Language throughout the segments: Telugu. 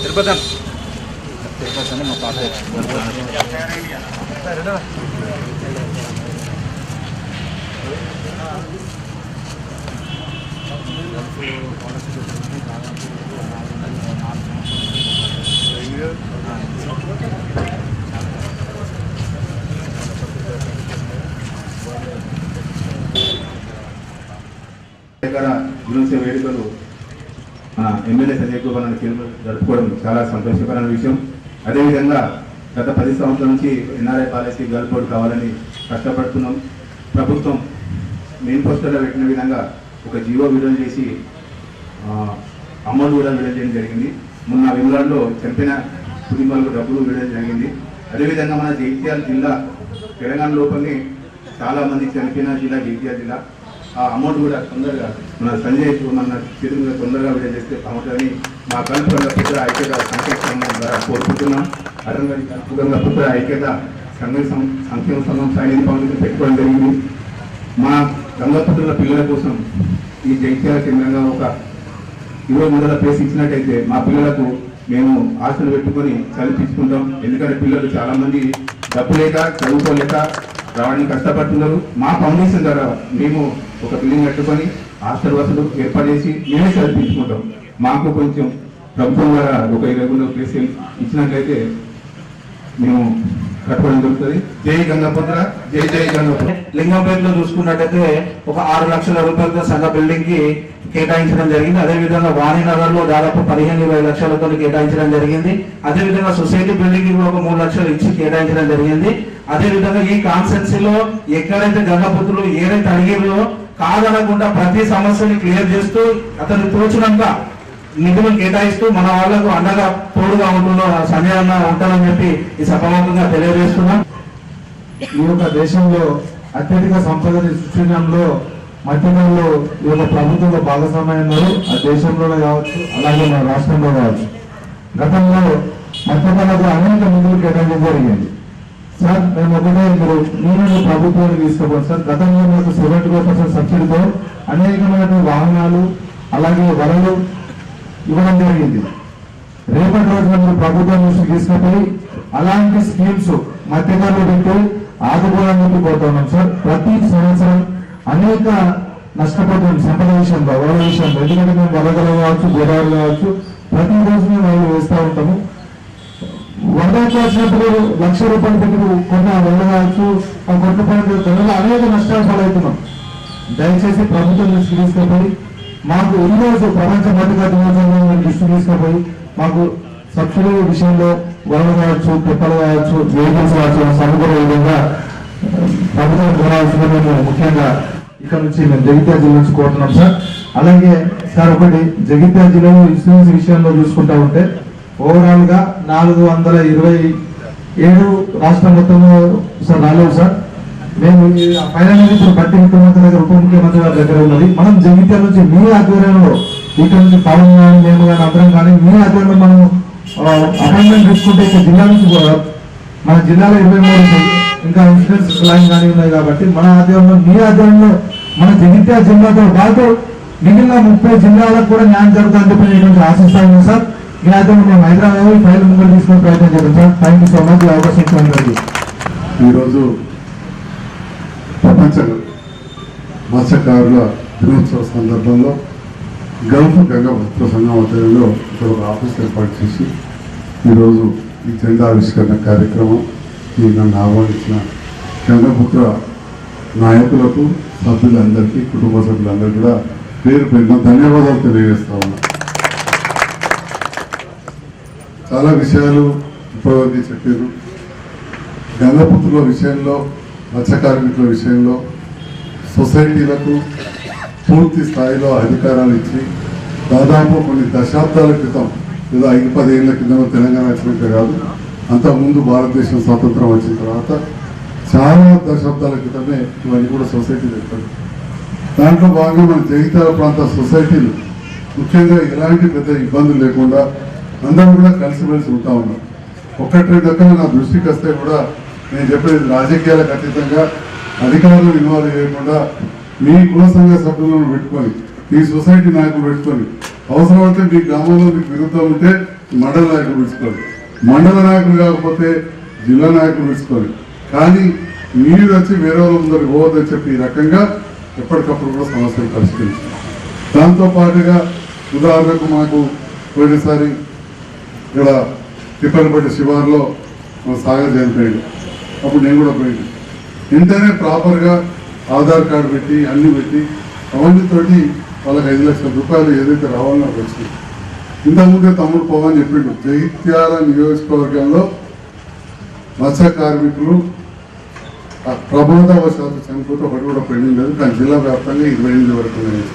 తిరుపతి ఇక్కడ గురించి వేడుకలు మన ఎమ్మెల్యే సంజయ్ కుమార్ అని జరుపుకోవడం చాలా సంతోషకరమైన విషయం. అదేవిధంగా గత పది సంవత్సరాల నుంచి ఎన్ఆర్ఐ పాలసీ గల్పోర్డ్ కావాలని కష్టపడుతున్నాం. ప్రభుత్వం మెయిన్ పోస్టర్లో పెట్టిన విధంగా ఒక జీవో విడుదల చేసి అమౌంట్ కూడా విడుదల చేయడం జరిగింది. మొన్న విమలాలో చంపిన కుటుంబాలకు డబ్బులు విడుదల జరిగింది. అదేవిధంగా మన జగిత్యాల జిల్లా తెలంగాణ లోపలనే చాలామంది చనిపోయిన జిల్లా జగిత్యాల జిల్లా. ఆ అమౌంట్ కూడా తొందరగా మన సంజయ్ మన చేతుల మీద తొందరగా విడుదల చేస్తే బాగుంటుందని మా కల్పన పుత్ర ఐక్యత సంక్షేమ సంఘం ద్వారా కోరుకుంటున్నాం. అదేవిధంగా పుత్ర ఐక్యత సంఘ సంక్షేమ సంఘం సైనిక పెట్టుకోవడం జరిగింది. మా గంగపుత్రుల పిల్లల కోసం ఈ జగిత్యాల కేంద్రంగా ఒక ఇరవై మూడుల ప్లేస్ ఇచ్చినట్టయితే మా పిల్లలకు మేము ఆశలు పెట్టుకొని చదివించుకుంటాం. ఎందుకంటే పిల్లలు చాలా మంది డబ్బు లేక చదువుకోలేక రావడానికి కష్టపడుతున్నారు. మా ఫౌండేషన్ ద్వారా మేము ఒక బిల్డింగ్ కట్టుకొని హాస్టల్ వసతులు ఏర్పాటు చేసి మేమే చదివించుకుంటాం. మాకు కొంచెం ప్రభుత్వం ద్వారా ఒక ఇరవై మూడు ప్లేస్ ఇచ్చినట్లయితే మేము కట్టుకోవడం జరుగుతుంది జై గంగాపుత్ర జై జై గంగాపుత్ర. లింగంపేటలో చూసుకున్నట్టయితే ఒక ఆరు లక్షల రూపాయలతో సగ బిల్డింగ్కి కేటాయించడం జరిగింది. అదే విధంగా వాణినగర్లో దాదాపు పదిహేను ఇరవై లక్షలతో కేటాయించడం జరిగింది. అదే విధంగా సొసైటీ బిల్డింగ్కి ఒక మూడు లక్షలు ఇచ్చి కేటాయించడం జరిగింది. అదే విధంగా ఈ కాన్సెన్సీలో ఎక్కడైతే గంగపుత్రులు ఏదైతే అడిగిరో కాదనకుండా ప్రతి సమస్యని క్లియర్ చేస్తూ అతను తోచినంత నిధులు కేటాయిస్తూ మన వాళ్ళకు అండగా తోడుగా ఉంటున్న సమయాన్న ఉంటానని చెప్పి ఈ సభాముఖంగా తెలియజేస్తున్నాం. ఈ యొక్క దేశంలో అత్యధిక సంపదని సృష్టించడంలో మధ్యకాలంలో ఈ యొక్క ప్రభుత్వంలో భాగస్వామ్యం ఆ దేశంలోనే కావచ్చు అలాగే మన రాష్ట్రంలో కావచ్చు. గతంలో మధ్యకాలంలో అనేక నిధులు కేటాయించడం జరిగింది. సార్ మేము ఒకటే మీరు నీళ్ళు ప్రభుత్వానికి తీసుకోవాలి సార్ గతంలో మాకు సెవెంటీ ఫైవ్ పర్సెంట్ సబ్సిడీతో అనేకమైన వాహనాలు అలాగే వరలు ఇవ్వడం జరిగింది. రేపటి రోజున మీరు ప్రభుత్వం నుంచి తీసుకుపోయి అలాంటి స్కీమ్స్ మధ్యకాలంలో పెట్టి ఆదుకోవడానికి చెప్పి కోరుతున్నాం సార్. ప్రతి సంవత్సరం అనేక నష్టపోతుంది సంపద విషయంలో వరద విషయంలో ఎందుకంటే మేము వరదలు కావచ్చు గోదావరి కావచ్చు ప్రతి రోజు మేము అవి వేస్తూ ఉంటాము. వరద వచ్చినప్పుడు లక్ష రూపాయలు పెట్టి కొన్న వరద కావచ్చు ఆ కొట్ల అనేక నష్టాలు పాలవుతున్నాం. దయచేసి ప్రభుత్వం దృష్టి తీసుకుపోయి మాకు ఈ రోజు ప్రపంచ మట్టిగా దినోత్సవం దృష్టి తీసుకుపోయి మాకు సబ్సిడీ విషయంలో వరద కావచ్చు కుప్పలు కావచ్చు వెహికల్స్ కావచ్చు సమకూరే విధంగా ప్రభుత్వం కోరాల్సిన మేము ముఖ్యంగా ఇక్కడ నుంచి మేము జగిత్యాల జిల్లా నుంచి కోరుతున్నాం సార్. అలాగే సార్ ఒకటి జగిత్యాల జిల్లాలో ఇన్సూరెన్స్ విషయంలో చూసుకుంటా ఉంటే ఓవరాల్గా నాలుగు వందల ఇరవై ఏడు రాష్ట్రం మొత్తంలో సార్ రాలేదు సార్. మేము ఫైనల్ ఇప్పుడు బట్టి ముఖ్యమంత్రి దగ్గర ఉప ముఖ్యమంత్రి గారి దగ్గర ఉన్నది. మనం జగిత్యాల నుంచి మీ ఆధ్వర్యంలో ఇక్కడ నుంచి పవన్ కానీ మేము కానీ అందరం కానీ మీ ఆధ్వర్యంలో మనం అపాయింట్మెంట్ తీసుకుంటే ఇక్కడ జిల్లా నుంచి కూడా మన జిల్లాలో ఇరవై మూడు ఇంకా ఇన్సూరెన్స్ లైన్ కానీ ఉన్నాయి కాబట్టి మన ఆధ్వర్యంలో మీ ఆధ్వర్యంలో మన జగిత్యాల జిల్లాతో పాటు మిగిలిన ముప్పై జిల్లాలకు కూడా న్యాయం జరుగుతుందని చెప్పి నేను ఆశిస్తాను సార్. మీ ఆధ్వర్యంలో మేము హైదరాబాద్ ఫైల్ ముందు తీసుకునే ప్రయత్నం చేద్దాం sir. Thank you so much అవకాశం ఇచ్చినందుకు. ఈరోజు ప్రపంచ మత్స్యకారుల దినోత్సవ సందర్భంలో గల్ఫ్ గంగా వస్త్ర సంఘం ఆధ్వర్యంలో ఇక్కడ ఒక ఆఫీస్ ఏర్పాటు చేసి ఈరోజు ఈ జెండా ఆవిష్కరణ కార్యక్రమం ఈ నన్ను ఆహ్వానించిన గంగపుత్ర నాయకులకు సభ్యులందరికీ కుటుంబ సభ్యులందరికీ కూడా పేరు పేరున ధన్యవాదాలు తెలియజేస్తా ఉన్నా. చాలా విషయాలు ఇప్పటివరకు చెప్పారు. గంగపుత్రుల విషయంలో మత్స్య కార్మికుల విషయంలో సొసైటీలకు పూర్తి స్థాయిలో అధికారాలు ఇచ్చి దాదాపు కొన్ని దశాబ్దాల క్రితం లేదా ఐదు పదేళ్ళ క్రితం తెలంగాణ వచ్చినాక కాదు అంతకుముందు భారతదేశం స్వాతంత్రం వచ్చిన తర్వాత చాలా దశాబ్దాల క్రితమే ఇవన్నీ కూడా సొసైటీలు ఏర్పడి దాంట్లో భాగంగా మన జగితాల ప్రాంత సొసైటీలు ముఖ్యంగా ఎలాంటి పెద్ద ఇబ్బందులు లేకుండా అందరూ కూడా కలిసిమెలిసి ఉంటా ఉన్నాం ఒకటి రెండు రకాల నా దృష్టికి వస్తే కూడా నేను చెప్పేది రాజకీయాలకు అతీతంగా అధికారులు ఇన్వాల్వ్ చేయకుండా మీ కుల సంఘ సభ్యులను పెట్టుకొని మీ సొసైటీ నాయకులు పెట్టుకొని అవసరమైతే మీ గ్రామంలో మీకు విరుద్ధం ఉంటే మండల నాయకులు పెట్టుకోండి మండల నాయకులు కాకపోతే జిల్లా నాయకులు పెట్టుకోండి కానీ మీరు వచ్చి వేరే వాళ్ళ ముందరికి పోవద్దని చెప్పి ఈ రకంగా ఎప్పటికప్పుడు కూడా సమస్యలు పరిష్కరించాలి దాంతో పాటుగా ఉదాహరణకు మాకు పోయినసారి ఇక్కడ తిప్పనపల్లి శివార్లో మా సాగర్ చనిపోయాడు అప్పుడు నేను కూడా పోయింది వెంటనే ప్రాపర్గా ఆధార్ కార్డు పెట్టి అన్ని పెట్టి అవన్నీతోటి వాళ్ళకి ఐదు లక్షల రూపాయలు ఏదైతే రావాలో నాకు వచ్చింది. ఇంతకుముందే తమ్ముడు పోవని చెప్పిండు జగిత్యాల నియోజకవర్గంలో మత్స్య కార్మికులు ఆ ప్రమాదవశాత్తు చనిపోతే ఒకటి కూడా పెండింగ్ లేదు కానీ జిల్లా వ్యాప్తంగా ఇరవై ఎనిమిది వరకు ఉన్నాయి.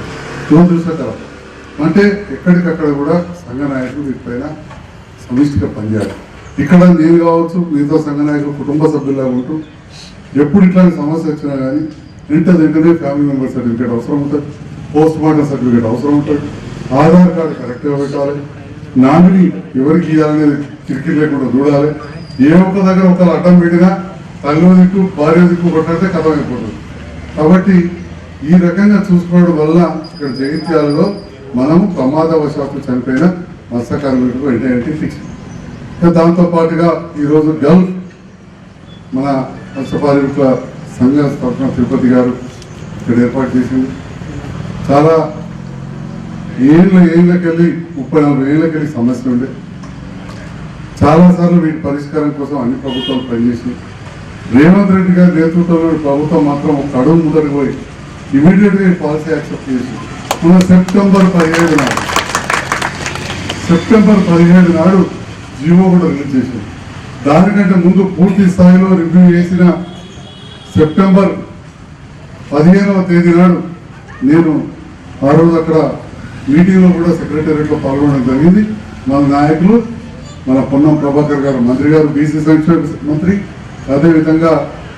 దురదృష్టకరం అంటే ఎక్కడికక్కడ కూడా సంఘ నాయకులు వీటిపైన సమిష్టిగా పనిచేయాలి ఇక్కడ నేను కావచ్చు మిగతా సంగనాయకులు కుటుంబ సభ్యులుగా ఉంటూ ఎప్పుడు ఇట్లాంటి సమస్య వచ్చినా కానీ ఇంట వెంటనే ఫ్యామిలీ మెంబర్ సర్టిఫికేట్ అవసరం ఉంటుంది. పోస్ట్ మార్టం సర్టిఫికేట్ అవసరం ఉంటుంది. ఆధార్ కార్డు కరెక్ట్గా పెట్టాలి. నామిని ఎవరికి ఇవ్వాలనేది చిరికి లేకుండా చూడాలి. ఏ ఒక్క దగ్గర ఒకళ్ళు అడ్డం పెట్టినా తల్లి దిక్కు భార్య దిక్కు కొట్టితే కథ అయిపోతుంది. కాబట్టి ఈ రకంగా చూసుకోవడం వల్ల ఇక్కడ జగిత్యాలలో మనము ప్రమాదవశాత్తు చనిపోయిన మత్స్య కార్మికులకు వెంటనే ఫిక్స్ దాంతో పాటుగా ఈరోజు గల్ఫ్ మన మత్స్యపారికుల సంఘం తరఫున తిరుపతి గారు ఇక్కడ ఏర్పాటు చేసింది. చాలా ఏళ్ళ ఏళ్ళకెళ్ళి ముప్పై నలభై ఏళ్ళకెళ్ళి సమస్య ఉండే. చాలాసార్లు వీటి పరిష్కారం కోసం అన్ని ప్రభుత్వాలు పనిచేసి రేవంత్ రెడ్డి గారి నేతృత్వంలో ప్రభుత్వం మాత్రం ఒక అడుగు ముందరికి పోయి ఈ పాలసీ యాక్సెప్ట్ చేసి మన సెప్టెంబర్ పదిహేడు నాడు సెప్టెంబర్ పదిహేడు నాడు జీవో కూడా రిలీజ్ చేసింది. దానికంటే ముందు పూర్తి స్థాయిలో రివ్యూ చేసిన సెప్టెంబర్ పదిహేనవ తేదీ నాడు నేను ఆ రోజు అక్కడ మీటింగ్లో కూడా సెక్రటేరియట్లో పాల్గొనడం జరిగింది. మన నాయకులు మన పొన్నం ప్రభాకర్ గారు మంత్రి గారు బీసీ సంక్షేమ మంత్రి అదేవిధంగా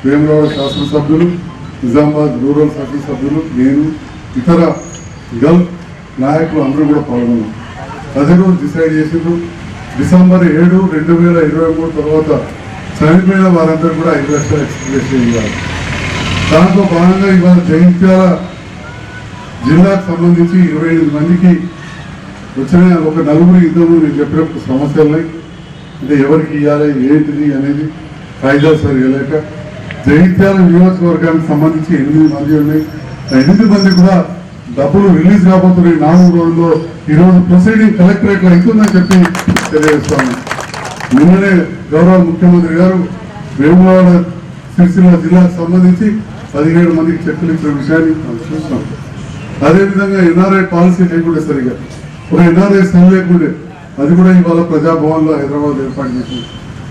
వేమరావు శాసనసభ్యులు నిజామాబాద్ రూరల్ శాసనసభ్యులు నేను ఇతర గల్ఫ్ నాయకులు అందరూ కూడా పాల్గొన్నాం. అదే రోజు డిసైడ్ చేసిండ్రు. డిసెంబర్ ఏడు రెండు వేల ఇరవై మూడు తర్వాత చనిపోయిన వారందరూ కూడా ఐదు లక్షల ఎక్స్ప్రెస్ చేయాలి. దాంతో భాగంగా ఇవాళ జగిత్యాల జిల్లాకు సంబంధించి ఇరవై ఐదు మందికి వచ్చిన ఒక నలుగురు ఇద్దరు నేను చెప్పినప్పుడు సమస్యలు ఉన్నాయి. అంటే ఎవరికి ఇవ్వాలి ఏంటిది అనేది కాయిదాలు సరిగా లేక జగిత్యాల నియోజకవర్గానికి సంబంధించి ఎనిమిది మంది ఉన్నాయి. ఎనిమిది మంది కూడా డబ్బులు రిలీజ్ కాబోతున్నాయి. ఈ నాలుగు రోజుల్లో ఈరోజు ప్రొసీడింగ్ కలెక్టరేట్లో అవుతుందని చెప్పి తెలియజేస్తాను. నిన్ననే గౌరవ ముఖ్యమంత్రి గారు వేములవాడ సిరిసిల్ల జిల్లాకు సంబంధించి పదిహేడు మందికి చెక్కులు ఇచ్చిన విషయాన్ని మనం అదేవిధంగా ఎన్ఆర్ఐ పాలసీ లేకుండా సరిగా. ఒక ఎన్ఆర్ఐ సెల్ లేకుండే అది కూడా ఇవాళ ప్రజాభవన్లో హైదరాబాద్ ఏర్పాటు చేసింది.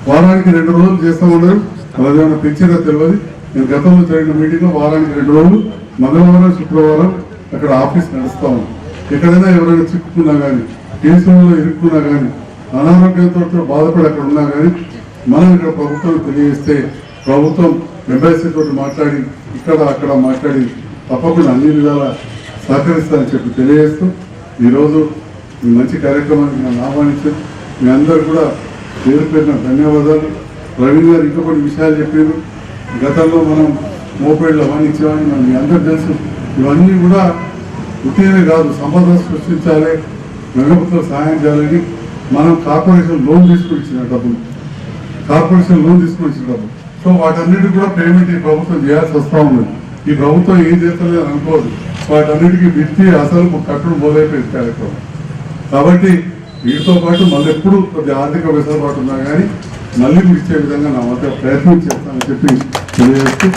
వారానికి రెండు రోజులు చేస్తా ఉన్నారు. అదేమైనా పెంచినా తెలియదు నేను గతంలో జరిగిన మీటింగ్లో వారానికి రెండు రోజులు మంగళవారం శుక్రవారం అక్కడ ఆఫీస్ నడుస్తా ఉంది. ఎక్కడైనా ఎవరైనా చిక్కుకున్నా కానీ కేసులలో ఇరుక్కున్నా కానీ అనారోగ్యంతో బాధపడి అక్కడ ఉన్నా కానీ మనం ఇక్కడ ప్రభుత్వం తెలియజేస్తే ప్రభుత్వం ఎంబసీ తోటి మాట్లాడి ఇక్కడ అక్కడ మాట్లాడి తప్పకుండా అన్ని విధాల సహకరిస్తానని చెప్పి తెలియజేస్తూ ఈరోజు ఈ మంచి కార్యక్రమానికి నన్ను ఆహ్వానించారు మీ అందరు కూడా పేరు పేరున ధన్యవాదాలు. ప్రవీణ్ గారు ఇంకొకటి కొన్ని విషయాలు చెప్పారు. గతంలో మనం మోపేడ్లు అవన్నీ ఇచ్చేవాడిని మనం మీ అందరు తెలుసు. ఇవన్నీ కూడా ఉట్టినే కాదు. సంపద సృష్టించాలి ప్రభుత్వం సహాయం చేయాలని మనం కార్పొరేషన్ లోన్ తీసుకుని ఇచ్చిన డబ్బులు. కార్పొరేషన్ లోన్ తీసుకుని ఇచ్చిన డబ్బులు. సో వాటన్నిటికి కూడా పేమెంట్ ఈ ప్రభుత్వం చేయాల్సి వస్తూ ఉంది. ఈ ప్రభుత్వం ఏం చేస్తలేదు అని అనుకోదు వాటన్నిటికీ మిర్చి అసలు కట్టుడు మొదలైపోయింది కార్యక్రమం. కాబట్టి వీటితో పాటు మళ్ళీ ఎప్పుడు కొద్ది ఆర్థిక వెసులుబాటు ఉన్నా కానీ మళ్ళీ మీరు ఇచ్చే విధంగా నా వద్ద ప్రయత్నం చేస్తానని చెప్పి తెలియజేస్తూ